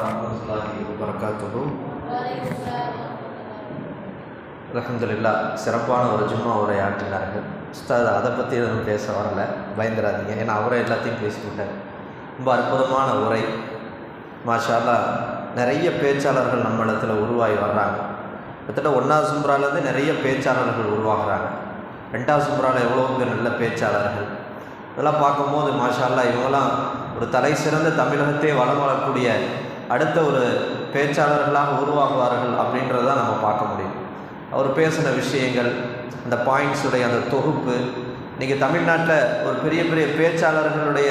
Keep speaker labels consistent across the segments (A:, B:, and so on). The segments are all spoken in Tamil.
A: வரமத்துல்லாஹி வபரகாத்துஹு அல்ஹம்துலில்லா சிறப்பான ஒரு ஜும்மா உரை ஆற்றினார்கள் உஸ்தாத் அதை பற்றி எதுவும் பேச வரல. பயந்துடாதீங்க. ஏன்னா அவரே எல்லாத்தையும் பேசிவிட்டார். ரொம்ப அற்புதமான உரை. மாஷா அல்லாஹ் நிறைய பேச்சாளர்கள் நம்ம இடத்துல உருவாகி வர்றாங்க. கிட்டத்தட்ட ஒன்றாவது சும்ராலேருந்து நிறைய பேச்சாளர்கள் உருவாகுறாங்க. ரெண்டாவது சும்ராவில் எவ்வளோ பேர் நல்ல பேச்சாளர்கள்? இதெல்லாம் பார்க்கும்போது மாஷா அல்லாஹ் இவங்கெல்லாம் ஒரு தலை சிறந்த தமிழகத்தே வளம் வளரக்கூடிய அடுத்த ஒரு பேச்சாளர்களாக உருவாகுவார்கள் அப்படின்றத நம்ம பார்க்க முடியும். அவர் பேசின விஷயங்கள் அந்த பாயிண்ட்ஸுடைய அந்த தொகுப்பு இன்றைக்கி தமிழ்நாட்டில் ஒரு பெரிய பெரிய பேச்சாளர்களுடைய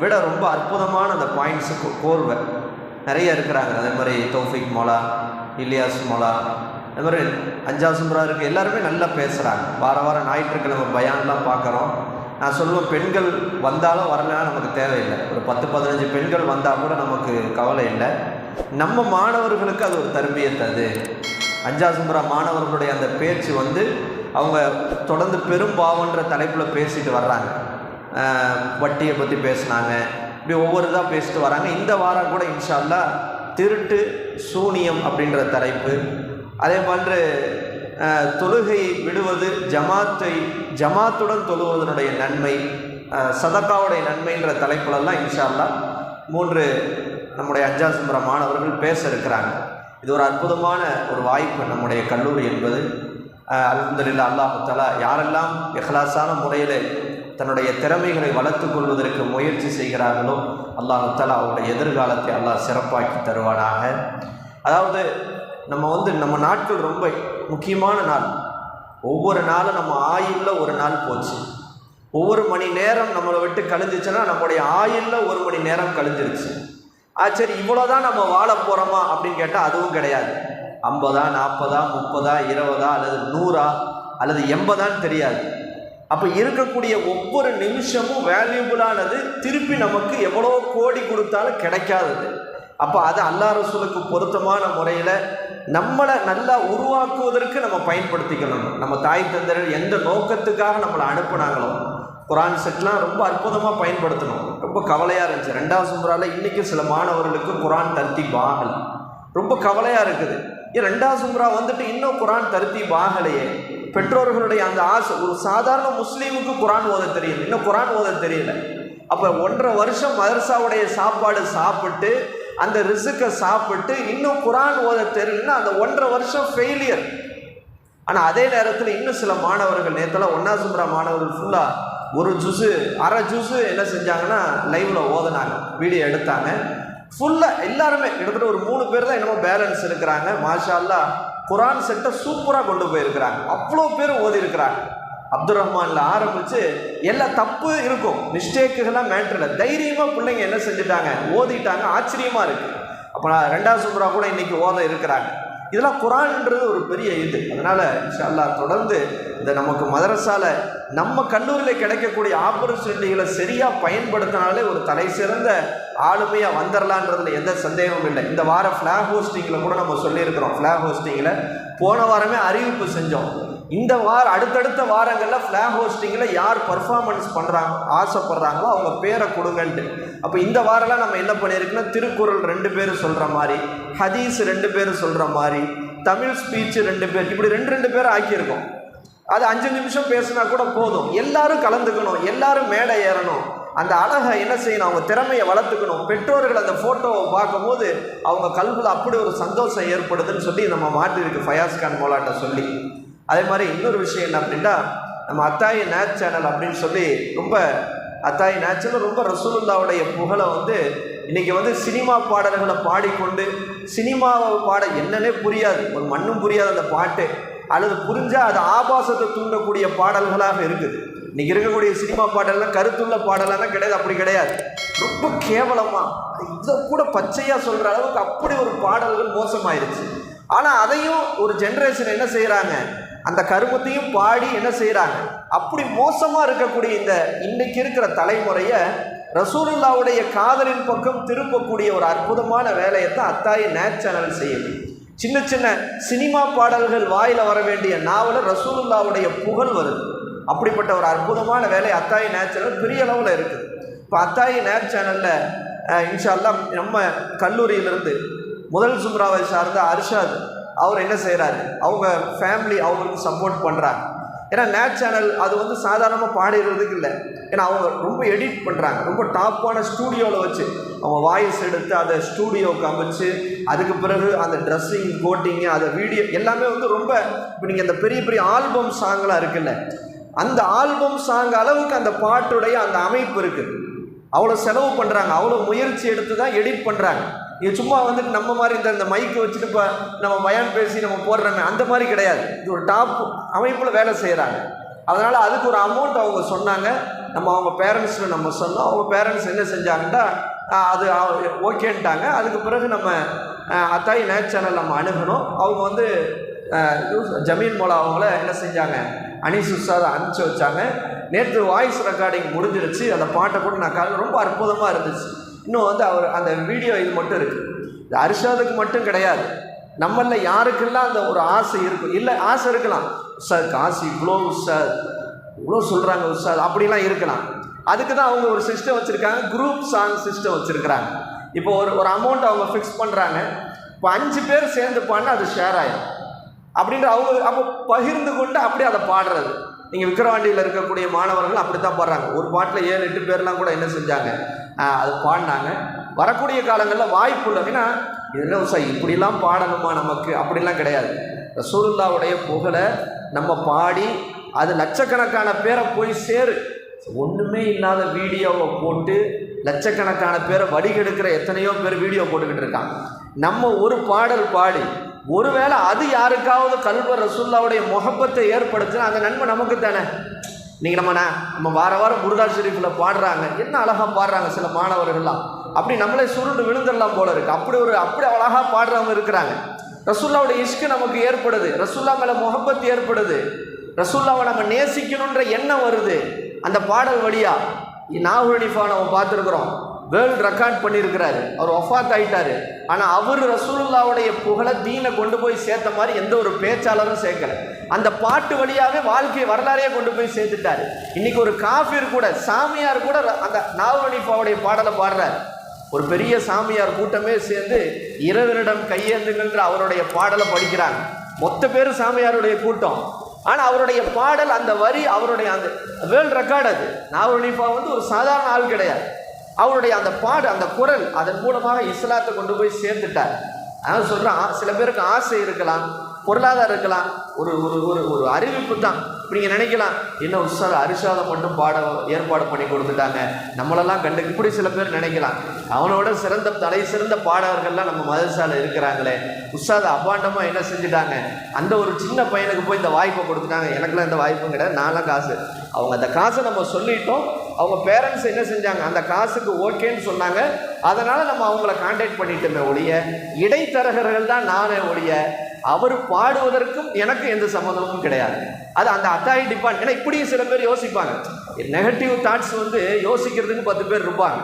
A: விட ரொம்ப அற்புதமான அந்த பாயிண்ட்ஸுக்கு கோர்வை நிறைய இருக்கிறாங்க. அதே மாதிரி தோஃபிக் மோலா இலியாஸ் மோலா அது மாதிரி அஞ்சா சும்ரா இருக்குது எல்லாருமே நல்லா பேசுகிறாங்க வார வாரம் ஞாயிற்றுக்கிழமை பயான்லாம் பார்க்குறோம். நான் சொல்லுவேன் பெண்கள் வந்தாலும் வரலனா நமக்கு தேவையில்லை. ஒரு பத்து பதினஞ்சு பெண்கள் வந்தால் கூட நமக்கு கவலை இல்லை. நம்ம மாணவர்களுக்கு அது ஒரு தருமையை அது அஞ்சா மாணவர்களுடைய அந்த பேச்சு வந்து அவங்க தொடர்ந்து பெரும் பாவன்ற தலைப்பில் பேசிட்டு வர்றாங்க. வட்டியை பற்றி பேசுனாங்க. இப்படி ஒவ்வொரு இதாக பேசிட்டு வராங்க. இந்த வாரம் கூட இன்ஷால்லா திருட்டு சூனியம் அப்படின்ற தலைப்பு. அதே மாதிரி தொழுகையை விடுவது ஜமாத்தை ஜமாத்துடன் தொழுவதனுடைய நன்மை சதக்காவுடைய நன்மைன்ற தலைப்புலெல்லாம் இன்ஷா அல்லாஹ் மூன்று நம்முடைய அஞ்சா சுந்தர மாணவர்கள் பேச இருக்கிறாங்க. இது ஒரு அற்புதமான ஒரு வாய்ப்பு நம்முடைய கல்லூரி என்பது. அலமதுல்லா அல்லாஹு யாரெல்லாம் எஹ்லாசான முறையில் தன்னுடைய திறமைகளை வளர்த்து கொள்வதற்கு முயற்சி செய்கிறார்களோ அல்லாஹு அவருடைய எதிர்காலத்தை அல்லாஹ் சிறப்பாக்கி தருவானாக. அதாவது நம்ம வந்து நம்ம நாட்கள் ரொம்ப முக்கியமான நாள். ஒவ்வொரு நாளும் நம்ம ஆயுளில் ஒரு நாள் போச்சு. ஒவ்வொரு மணி நேரம் நம்மளை விட்டு கழிஞ்சிச்சுன்னா நம்மளுடைய ஆயுளில் ஒரு மணி நேரம் கழிஞ்சிருச்சு. ஆ சரி இவ்வளோதான் நம்ம வாழ போகிறோமா அப்படின்னு கேட்டால் அதுவும் கிடையாது. ஐம்பதா நாற்பதா முப்பதா இருபதா அல்லது நூறா அல்லது எண்பதான்னு தெரியாது. அப்போ இருக்கக்கூடிய ஒவ்வொரு நிமிஷமும் வேல்யூபுளானது திருப்பி நமக்கு எவ்வளோ கோடி கொடுத்தாலும் கிடைக்காதது. அப்போ அது அல்லா ரசூலுக்கு பொருத்தமான முறையில் நம்மளை நல்லா உருவாக்குவதற்கு நம்ம பயன்படுத்திக்கணும். நம்ம தாய் தந்தர்கள் எந்த நோக்கத்துக்காக நம்மளை அனுப்புனாங்களோ குரான் செட்லாம் ரொம்ப அற்புதமாக பயன்படுத்தணும். ரொம்ப கவலையாக இருந்துச்சு. ரெண்டாவது சும்பரால இன்றைக்கும் சில மாணவர்களுக்கு குரான் தர்த்தீப் ஆகலை ரொம்ப கவலையாக இருக்குது. ஏன் ரெண்டாவது சும்ரா வந்துட்டு இன்னும் குரான் தர்த்தீப் ஆகலையே பெற்றோர்களுடைய அந்த ஆசை ஒரு சாதாரண முஸ்லீமுக்கு குரான் ஓத தெரியல இன்னும் குரான் ஓத தெரியல. அப்போ ஒன்றரை வருஷம் மதர்சாவுடைய சாப்பாடு சாப்பிட்டு அந்த ரிசுக்கை சாப்பிட்டு இன்னும் குரான் ஓத தெரியலன்னா அந்த ஒன்றரை வருஷம் ஃபெயிலியர் ஆனால் அதே நேரத்தில் இன்னும் சில மாணவர்கள் நேற்றுலாம் ஒன்றா சும்ரா மாணவர்கள் ஃபுல்லாக ஒரு ஜூஸு அரை ஜூஸு என்ன செஞ்சாங்கன்னா லைவில் ஓதுனாங்க வீடியோ எடுத்தாங்க. ஃபுல்லாக எல்லாருமே கிட்டத்தட்ட ஒரு மூணு பேர் தான் என்னமோ பேலன்ஸ் இருக்கிறாங்க மாஷா அல்லா குரான் செட்டை சூப்பராக கொண்டு போயிருக்கிறாங்க. அவ்வளோ பேர் ஓதி இருக்கிறாங்க அப்துல் ரஹ்மானில் ஆரம்பித்து எல்லா தப்பு இருக்கும். மிஸ்டேக்குகள்லாம் மேட்ரு தைரியமாக பிள்ளைங்க என்ன செஞ்சுட்டாங்க? ஓதிட்டாங்க. ஆச்சரியமாக இருக்குது அப்போ நான் ரெண்டாவது சுப்ரா கூட இன்றைக்கி ஓத இருக்கிறாங்க. இதெல்லாம் குரான்ன்றது ஒரு பெரிய இது. அதனால் இன்ஷால்லா தொடர்ந்து இந்த நமக்கு மதரசால நம்ம கல்லூரியில் கிடைக்கக்கூடிய ஆப்பர்ச்சுனிட்டிகளை சரியாக பயன்படுத்தினாலே ஒரு தலை சிறந்த ஆளுமையாக வந்துடலான்றதுல எந்த சந்தேகமும் இல்லை. இந்த வாரம் ஃப்ளாக் ஹோஸ்டிங்கில் கூட நம்ம சொல்லியிருக்கிறோம். ஃப்ளாக் ஹோஸ்டிங்கில் போன வாரமே அறிவிப்பு செஞ்சோம். இந்த வாரம் அடுத்தடுத்த வாரங்களில் ஃப்ளாக் ஹோஸ்டிங்கில் யார் பர்ஃபார்மன்ஸ் பண்ணுறாங்க ஆசைப்படுறாங்களோ அவங்க பேரை கொடுங்கன்ட்டு. அப்போ இந்த வாரம்லாம் நம்ம என்ன பண்ணியிருக்குன்னா திருக்குறள் ரெண்டு பேர் சொல்கிற மாதிரி ஹதீஸ் ரெண்டு பேர் சொல்கிற மாதிரி தமிழ் ஸ்பீச் ரெண்டு பேர் இப்படி ரெண்டு ரெண்டு பேர் ஆக்கியிருக்கோம். அது அஞ்சு நிமிஷம் பேசுனா கூட போதும். எல்லாரும் கலந்துக்கணும் எல்லாரும் மேடை ஏறணும். அந்த அழகை என்ன செய்யணும்? அவங்க திறமையை வளர்த்துக்கணும். பெற்றோர்கள் அந்த ஃபோட்டோவை பார்க்கும்போது அவங்க கல்வியில் அப்படி ஒரு சந்தோஷம் ஏற்படுதுன்னு சொல்லி நம்ம மாட்டிருக்கு ஃபயாஸ் கான் மோலாட்ட சொல்லி. அதே மாதிரி இன்னொரு விஷயம் என்ன அப்படின்னா நம்ம அத்தாயி நேட் சேனல் அப்படின்னு சொல்லி ரொம்ப அத்தாயி நேச்சுரல் ரொம்ப ரசூலுல்லாவுடைய புகழை வந்து இன்றைக்கி வந்து சினிமா பாடல்களை பாடிக்கொண்டு சினிமாவை பாட என்னன்னே புரியாது. ஒரு மண்ணும் புரியாது அந்த பாட்டு. அல்லது புரிஞ்சால் அது ஆபாசத்தை தூண்டக்கூடிய பாடல்களாக இருக்குது. இன்றைக்கி இருக்கக்கூடிய சினிமா பாடல்லாம் கருத்துள்ள பாடலாம் கிடையாது அப்படி கிடையாது. ரொம்ப கேவலமாக இதை கூட பச்சையாக சொல்கிற அளவுக்கு அப்படி ஒரு பாடல்கள் மோசமாயிருச்சு. ஆனால் அதையும் ஒரு ஜென்ரேஷன் என்ன செய்கிறாங்க அந்த கருமத்தையும் பாடி என்ன செய்கிறாங்க அப்படி மோசமாக இருக்கக்கூடிய இந்த இன்றைக்கு இருக்கிற தலைமுறையை ரசூலுல்லாவுடைய காதலின் பக்கம் திருப்பக்கூடிய ஒரு அற்புதமான வேலையை தான் அத்தாயி நேட் சேனல் செய்யுது. சின்ன சின்ன சினிமா பாடல்கள் வாயில் வர வேண்டிய நாவல ரசூலுல்லாவுடைய புகழ் வருது. அப்படிப்பட்ட ஒரு அற்புதமான வேலை அத்தாயி நேட் சேனல் பெரிய அளவில் இருக்குது இப்போ அத்தாயி நேட் சேனலில் இன்ஷா அல்லாஹ் நம்ம கல்லூரியிலிருந்து முதல் சும்ராவை சார்ந்த அர்ஷாத் அவர் என்ன செய்கிறாரு அவங்க ஃபேமிலி அவங்களுக்கு சப்போர்ட் பண்ணுறாங்க ஏன்னா நேட் சேனல் அது வந்து சாதாரணமாக பாடிடுறதுக்கு இல்லை. ஏன்னா அவங்க ரொம்ப எடிட் பண்ணுறாங்க ரொம்ப டாப்பான ஸ்டூடியோவில் வச்சு. அவங்க வாய்ஸ் எடுத்து அதை ஸ்டூடியோவுக்கு அமைச்சு அதுக்கு பிறகு அந்த ட்ரெஸ்ஸிங் கோட்டிங்கு அதை வீடியோ எல்லாமே வந்து ரொம்ப இப்போ நீங்கள் அந்த பெரிய பெரிய ஆல்பம் சாங்லாம் இருக்குல்ல அந்த ஆல்பம் சாங் அளவுக்கு அந்த பாட்டுடைய அந்த அமைப்பு இருக்குது அவ்வளோ செலவு பண்ணுறாங்க அவ்வளோ முயற்சி எடுத்து தான் எடிட் பண்ணுறாங்க இது சும்மா வந்துட்டு நம்ம மாதிரி இந்த இந்த மைக்கு வச்சுட்டு இப்போ நம்ம பயான் பேசி நம்ம போடுறோமே அந்த மாதிரி கிடையாது. இது ஒரு டாப் அமைப்பில் வேலை செய்கிறாங்க அதனால் அதுக்கு ஒரு அமௌண்ட் அவங்க சொன்னாங்க. நம்ம அவங்க பேரண்ட்ஸில் நம்ம சொன்னோம். அவங்க பேரண்ட்ஸ் என்ன செஞ்சாங்கன்னா அது ஓகேன்ட்டாங்க. அதுக்கு பிறகு நம்ம அத்தாய் நேட் சேனல் நம்ம அணுகணும். அவங்க வந்து யூஸ்- ஜமீன் மோலா அவங்கள என்ன செஞ்சாங்க? அனீஸ் அனுப்பிச்சி வச்சாங்க. நேற்று வாய்ஸ் ரெக்கார்டிங் முடிஞ்சிருச்சு. அந்த பாட்டை கூட நான் காலையில் ரொம்ப அற்புதமாக இருந்துச்சு. இன்னும் வந்து அவர் அந்த வீடியோ இது மட்டும் இருக்குது இது அரிஷாதுக்கு மட்டும் கிடையாது. நம்மள யாருக்கெல்லாம் அந்த ஒரு ஆசை இருக்கும் இல்லை ஆசை இருக்கலாம். சார் காசு இவ்வளோ சார் இவ்வளோ சொல்கிறாங்க சார் அப்படிலாம் இருக்கலாம். அதுக்கு தான் அவங்க ஒரு சிஸ்டம் வச்சுருக்காங்க குரூப் சாங் சிஸ்டம் வச்சுருக்கிறாங்க. இப்போ ஒரு ஒரு அமௌண்ட் அவங்க ஃபிக்ஸ் பண்ணுறாங்க இப்போ அஞ்சு பேர் சேர்ந்து பாடினா அது ஷேர் ஆகிடும் அப்படின்ற அவங்க அப்போ பகிர்ந்து கொண்டு அப்படியே அதை பாடுறது. நீங்கள் விக்கிரவாண்டியில் இருக்கக்கூடிய மாணவர்கள் அப்படி தான் பாடுறாங்க. ஒரு பாட்டில் ஏழு எட்டு பேர்லாம் கூட என்ன செஞ்சாங்க? அது பாடினாங்க. வரக்கூடிய காலங்களில் வாய்ப்பு இல்லை ஏன்னா இதெல்லாம் சார் இப்படிலாம் பாடணுமா நமக்கு? அப்படிலாம் கிடையாது. ரசூலுல்லாவுடைய புகழை நம்ம பாடி அது லட்சக்கணக்கான பேரை போய் சேரு. ஒன்றுமே இல்லாத வீடியோவை போட்டு லட்சக்கணக்கான பேரை வடிகெடுக்கிற எத்தனையோ பேர் வீடியோ போட்டுக்கிட்டு இருக்காங்க. நம்ம ஒரு பாடல் பாடி ஒருவேளை அது யாருக்காவது கல்வர் ரசுல்லாவுடைய முகப்பத்தை ஏற்படுத்தினா அந்த நன்மை நமக்கு தானே? நீங்கள் நம்ம நம்ம வார வாரம் முருதா ஷெரீஃபில் பாடுறாங்க. என்ன அழகாக பாடுறாங்க சில மாணவர்கள்லாம். அப்படி நம்மளே சுருண்டு விழுந்துடலாம் போல இருக்குது அப்படி ஒரு அப்படி அழகாக பாடுறவங்க இருக்கிறாங்க. ரசுல்லாவுடைய இஷ்கு நமக்கு ஏற்படுது. ரசுல்லா மேலே முகப்பத்து ஏற்படுது. ரசுல்லாவை நம்ம நேசிக்கணுன்ற எண்ணம் வருது. அந்த பாடல் வழியா நாகூர் நம்ம பார்த்துருக்குறோம். வேர்ல்டு ரெக்கார்ட் பண்ணியிருக்கிறாரு. அவர் ஒஃபாத் ஆகிட்டார் ஆனால் அவர் ரசூலுல்லாவுடைய புகழை தீனை கொண்டு போய் சேர்த்த மாதிரி எந்த ஒரு பேச்சாளரும் சேர்க்கல. அந்த பாட்டு வழியாகவே வாழ்க்கை வரலாறையே கொண்டு போய் சேர்த்துட்டாரு. இன்றைக்கி ஒரு காஃபியர் கூட சாமியார் கூட அந்த நாகூர் பாடலை பாடுறாரு. ஒரு பெரிய சாமியார் கூட்டமே சேர்ந்து இறைவனிடம் கையேந்துங்கன்ற அவருடைய பாடலை படிக்கிறாங்க. மொத்த பேர் சாமியாருடைய கூட்டம். ஆனால் அவருடைய பாடல் அந்த வரி அவருடைய அந்த வேர்ல்டு ரெக்கார்ட் அது. நாவலிஃபா வந்து ஒரு சாதாரண ஆள் கிடையாது. அவருடைய அந்த பாடு அந்த குரல் அதன் மூலமாக இஸ்லாத்தை கொண்டு போய் சேர்த்துட்டார். அதான் சொல்கிறான் சில பேருக்கு ஆசை இருக்கலாம் பொருளாதாரம் இருக்கலாம் ஒரு ஒரு ஒரு ஒரு அறிவிப்பு தான். இப்போ நீங்கள் நினைக்கலாம் என்ன உற்சாக அரிசாதம் மட்டும் பாட ஏற்பாடு பண்ணி கொடுத்துட்டாங்க. நம்மளெல்லாம் கண்டு இப்படி சில பேர் நினைக்கலாம். அவனோட சிறந்த தலை சிறந்த பாடகர்கள்லாம் நம்ம மதரசால இருக்கிறாங்களே. உற்சாத அபாண்டமாக என்ன செஞ்சுட்டாங்க? அந்த ஒரு சின்ன பையனுக்கு போய் இந்த வாய்ப்பை கொடுத்துட்டாங்க. எனக்குலாம் இந்த வாய்ப்பும் கிடையாது நான்லாம் காசு. அவங்க அந்த காசை நம்ம சொல்லிட்டோம் அவங்க பேரண்ட்ஸ் என்ன செஞ்சாங்க? அந்த காசுக்கு ஓகேன்னு சொன்னாங்க. அதனால் நம்ம அவங்கள காண்டாக்ட் பண்ணிட்டோமே ஒழிய இடைத்தரகர்கள் தான் நானே ஒழிய அவர் பாடுவதற்கும் எனக்கு எந்த சம்மந்தமும் கிடையாது. அது அந்த அத்தாயி டிபார்ட் ஏன்னா இப்படியும் சில பேர் யோசிப்பாங்க. நெகட்டிவ் தாட்ஸ் வந்து யோசிக்கிறதுக்கு பத்து பேர் இருப்பாங்க.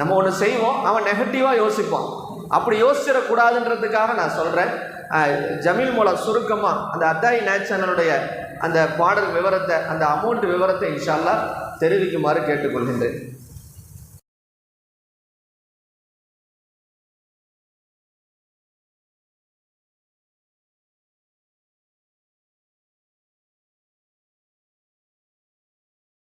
A: நம்ம ஒன்று செய்வோம் அவன் நெகட்டிவாக யோசிப்பான். அப்படி யோசிச்சிடக்கூடாதுன்றதுக்காக நான் சொல்கிறேன் ஜமீல் மூலம் சுருக்கமாக அந்த அத்தாயி நேச்சனலுடைய அந்த பாடல் விவரத்தை அந்த அமௌண்ட் விவரத்தை இன்ஷால்லா தெரிவிக்குமாறு கேட்டுக்கொள்கின்றேன்.